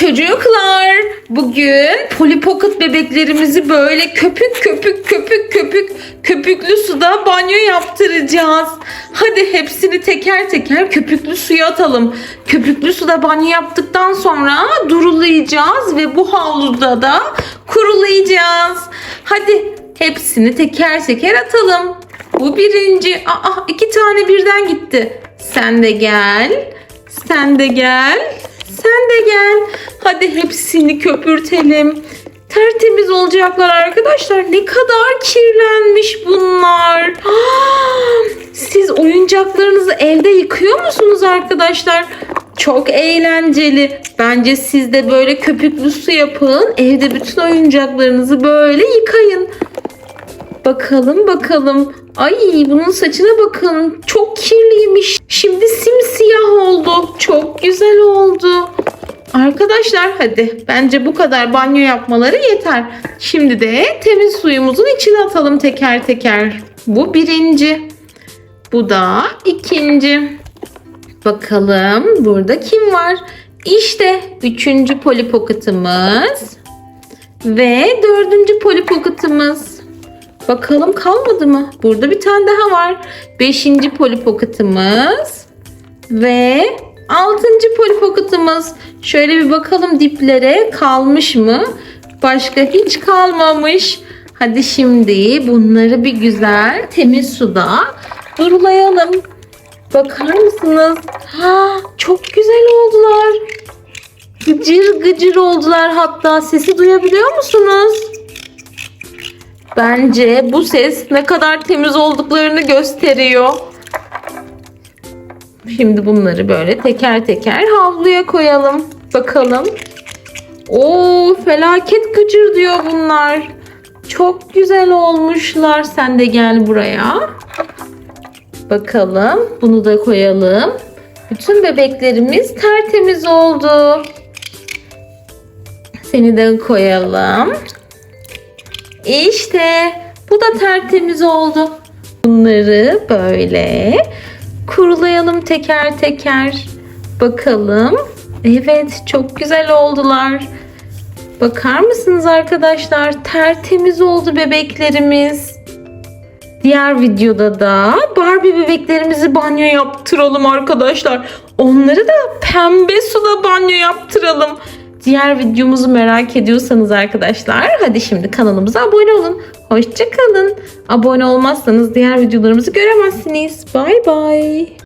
Çocuklar bugün Polly Pocket bebeklerimizi böyle köpük köpük köpük köpük köpüklü suda banyo yaptıracağız. Hadi hepsini teker teker köpüklü suya atalım. Köpüklü suda banyo yaptıktan sonra durulayacağız ve bu havluda da kurulayacağız. Hadi hepsini teker teker atalım. Bu birinci. Aa iki tane birden gitti. Sen de gel. Sen de gel. Sen de gel. Hadi hepsini köpürtelim. Tertemiz olacaklar arkadaşlar. Ne kadar kirlenmiş bunlar. Ah, Siz oyuncaklarınızı evde yıkıyor musunuz arkadaşlar? Çok eğlenceli. Bence siz de böyle köpüklü su yapın. Evde bütün oyuncaklarınızı böyle yıkayın. Bakalım bakalım. Ay bunun saçına bakın. Çok kirliymiş. Şimdi simsiyah oldu. Çok güzel oldu. Arkadaşlar hadi bence bu kadar banyo yapmaları yeter. Şimdi de temiz suyumuzun içine atalım teker teker. Bu birinci. Bu da ikinci. Bakalım burada kim var? İşte üçüncü Polly Pocket'ımız. Ve dördüncü Polly Pocket'ımız. Bakalım kalmadı mı? Burada bir tane daha var. Beşinci Polly Pocket'ımız. Ve altıncı Polly Pocket'ımız. Şöyle bir bakalım diplere kalmış mı? Başka hiç kalmamış. Hadi şimdi bunları bir güzel temiz suda durulayalım. Bakar mısınız? Ha, çok güzel oldular. Gıcır gıcır oldular hatta. Sesi duyabiliyor musunuz? Bence bu ses ne kadar temiz olduklarını gösteriyor. Şimdi bunları böyle teker teker havluya koyalım. Bakalım. Oo felaket gıcır diyor bunlar. Çok güzel olmuşlar. Sen de gel buraya. Bakalım. Bunu da koyalım. Bütün bebeklerimiz tertemiz oldu. Seni de koyalım. İşte bu da tertemiz oldu. Bunları böyle kurulayalım teker teker. Bakalım. Evet çok güzel oldular. Bakar mısınız arkadaşlar? Tertemiz oldu bebeklerimiz. Diğer videoda da Barbie bebeklerimizi banyo yaptıralım arkadaşlar. Onları da pembe suda banyo yaptıralım. Diğer videomuzu merak ediyorsanız arkadaşlar hadi şimdi kanalımıza abone olun. Hoşçakalın. Abone olmazsanız diğer videolarımızı göremezsiniz. Bay bay.